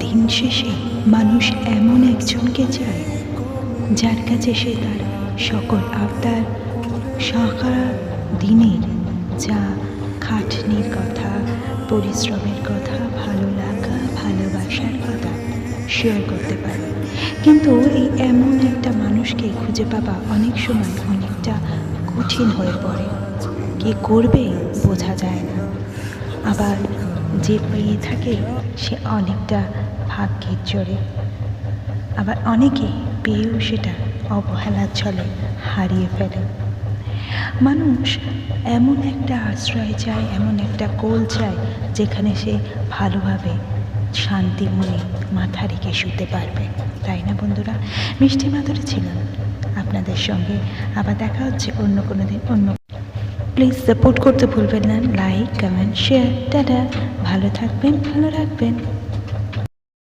দিন শেষে মানুষ এমন একজনকে চায়, যার কাছে সে তার সকল আবদার সারা দিনের, যা খাটনির কথা, পরিশ্রমের কথা, ভালো লাগা, ভালোবাসার কথা শেয়ার করতে পারে। কিন্তু এই এমন একটা মানুষকে খুঁজে পাওয়া অনেক সময় অনেকটা কঠিন হয়ে পড়ে। কে করবে বোঝা যায় না। আবার যে পেয়ে থাকে, সে অনেকটা ভাগ্যের জোরে। আবার অনেকে পেয়েও সেটা অবহেলার ছলে হারিয়ে ফেলে। মানুষ এমন একটা আশ্রয় চায়, এমন একটা কোল চায়, যেখানে সে ভালোভাবে শান্তি মনে মাথা রেখে শুতে পারবে। তাই না বন্ধুরা? মিষ্টি মাধুরী ছিলেন আপনাদের সঙ্গে। আবার দেখা হচ্ছে অন্য কোনো দিন, অন্য প্লিজ সাপোর্ট করতে ভুলবেন না লাইক কমেন্ট শেয়ার দাদা ভালো থাকবেন ভালো রাখবেন।